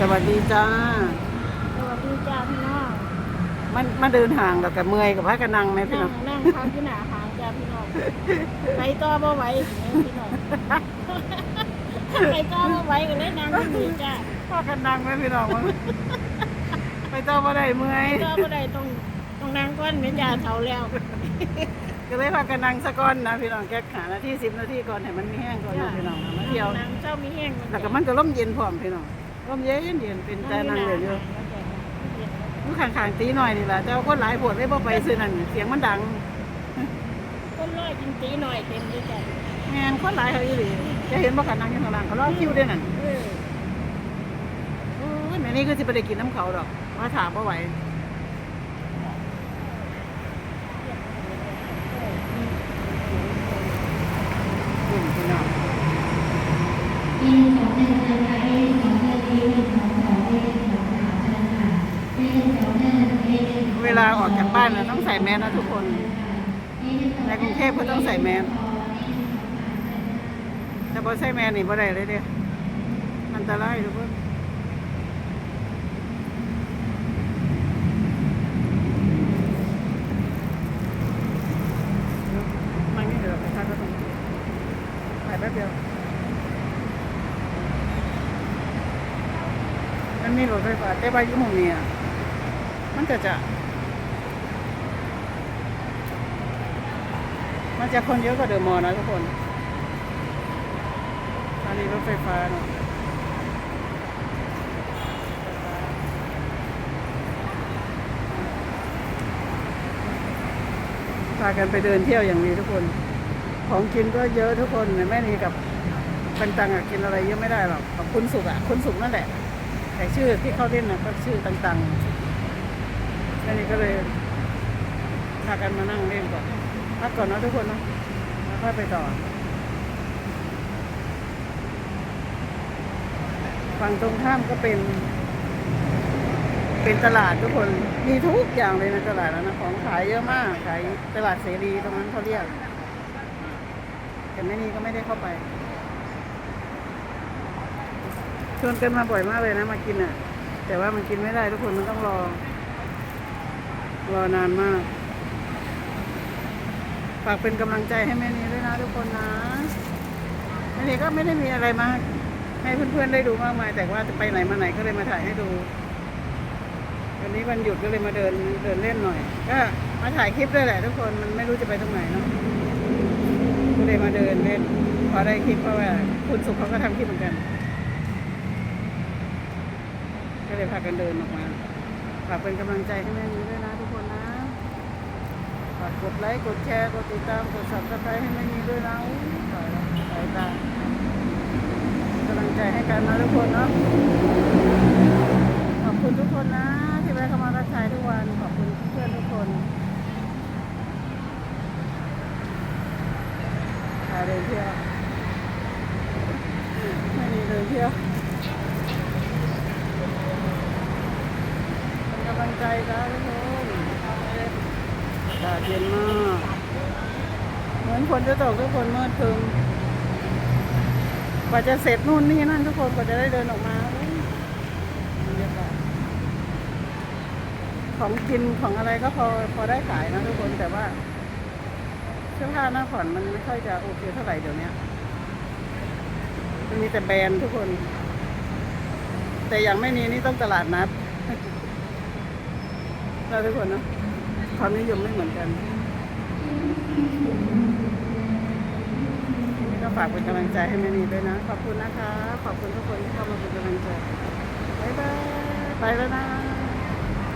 สวัสดีจ้า สวัสดีจ้าพี่น้องมันมาเดินห่างแล้วกับเมื่อยกับพระกันนังไหมพี่นั่น้องงนั่งทางที่หนาหางจ้าพี่น้องไปต่อบ่ไหวพี่น้องไปต่อบ่ไหวก็เลยนั่งที่นี่จ้าพระกันนังไหมพี่น้องมึงไปเจ้าบ่ได้เมื่อย ต่อบ่ได้ต้องต้องนั่งก้อนเหม็นยาเฒ่าแล้วก็เลยพากันนังสะก้อนนะพี่น้องแก้ขานาทีสิบนาทีก่อนให้มันมีแห้งก่อนนะพี่น้องนะมาเที่ยวนั่งเจ้ามีแห้งแล้วก็มันก็ร่มเย็นพร้อมพี่น้อง ร่มเย็นเย็นเป็นแต่นางเหลืออยู่อยู่ข้างๆตีหน่อยนี่แหละแต่ว่าคนหลายปวดเลยบ่ไปซื้อนั่นเสียงมันดังคนร้อยกินตีหน่อยเต็มเลยจ้ะแม่นคนหลายเขาอีหลีจะเห็นบ่กันนังอยู่ข้างล่างเขารอคิวด้วยนั่นเออโอ้ยแม่นี่ก็สิไปได้กินน้ำเขาดอกว่าถามบ่ไหวอืมพี่น้ เวลาออกจากบ้านนะต้องใส่แมสนะทุกคน ในกรุงเทพก็ต้องใส่แมสแต่พอใส่แมสนี่บ่ได้เลยเด้อันตรายทุกคนไม่ไม่เดี๋ยวไปทักก็ต้องถ่ายแป๊บเดียวมันมีรถไฟฟ้าแต่ว่าอยู่หมู่นี้อะมันจะจะ มันจะคนเยอะกว่าเดอะมอลล์นะทุกคนอันนี้รถไฟฟ้าเนาะพากันไปเดินเที่ยวอย่างนี้ทุกคน ของกินก็เยอะทุกคนแม่นี่กับเป็นตังอะกินอะไรเยอะไม่ได้หรอกกับคุณสุกอะคุณสุกนั่นแหละ แต่ชื่อที่เขาเล่นนะก็ชื่อต่างๆแม่นี่ก็เลยพากันมานั่งเล่นก่อน พักก่อนเนาะทุกคนเนาะแล้วค่อยไปต่อ ฝั่งตรงข้ามก็เป็น เป็นตลาดทุกคน มีทุกอย่างเลยในตลาดแล้วนะ ของขายเยอะมาก ขายตลาดเสรีตรงนั้นเขาเรียก แต่แม่นี่ก็ไม่ได้เข้าไปชวนกันมาบ่อยมากเลยนะมากินอะ แต่ว่ามันกินไม่ได้ทุกคนมันต้องรอ รอนานมาก ฝากเป็นกำลังใจให้แม่นีด้วยนะทุกคนนะแม่นีก็ไม่ได้มีอะไรมาก ให้เพื่อนๆได้ดูมากมาย แต่ว่าจะไปไหนมาไหนก็เลยมาถ่ายให้ดู วันนี้วันหยุดก็เลยมาเดินเดินเล่นหน่อย ก็มาถ่ายคลิปด้วยแหละทุกคนมันไม่รู้จะไปตรงไหนเนาะก็เลยมาเดินเล่นพอได้คลิปเพราะว่าคุณสุขเขาก็ทำคลิปเหมือนกัน ก็เลยพากันเดินออกมาฝากเป็นกำลังใจให้แม่นี้ด้วยนะากกดไลค์กดแชร์กดติดตามกดซับสไครต์ให้แม่นีด้วยนะอุ๊ยตายแล้วสายตาเป็นกำลังใจให้กันนะทุกคนเนาะขอบคุณทุกคนนะ ที่แวะเข้ามาทักทายทุกวันขอบคุณเพื่อนทุกคนพาเดินเที่ยวไม่มีเดินเที่ยวเป็นกำลังใจนะทุกคนากาศเย็นมาก เหมือนฝนจะตกทุกคนมืดครึมกว่าจะเสร็จนู่นนี่นั่นทุกคนกว่าจะได้เดินออกมาของกินของอะไรก็พอพอได้ขายนะทุกคนแต่ว่าเสื้อผ้าหน้าผ่อนมันไม่ค่อยจะโอเคเท่าไหร่เดี๋ยวนี้มันมีแต่แบรนด์ทุกคน แต่อย่างไม่นี้นี่ต้องตลาดนัดเราทุกคนเนาะ ความนิยมไม่เหมือนกันก็ฝากเป็นกำลังใจให้แม่นีด้วยนะ ขอบคุณนะคะ ขอบคุณทุกคนที่เข้ามาเป็นกำลังใจ บ๊ายบาย ไปแล้วนะ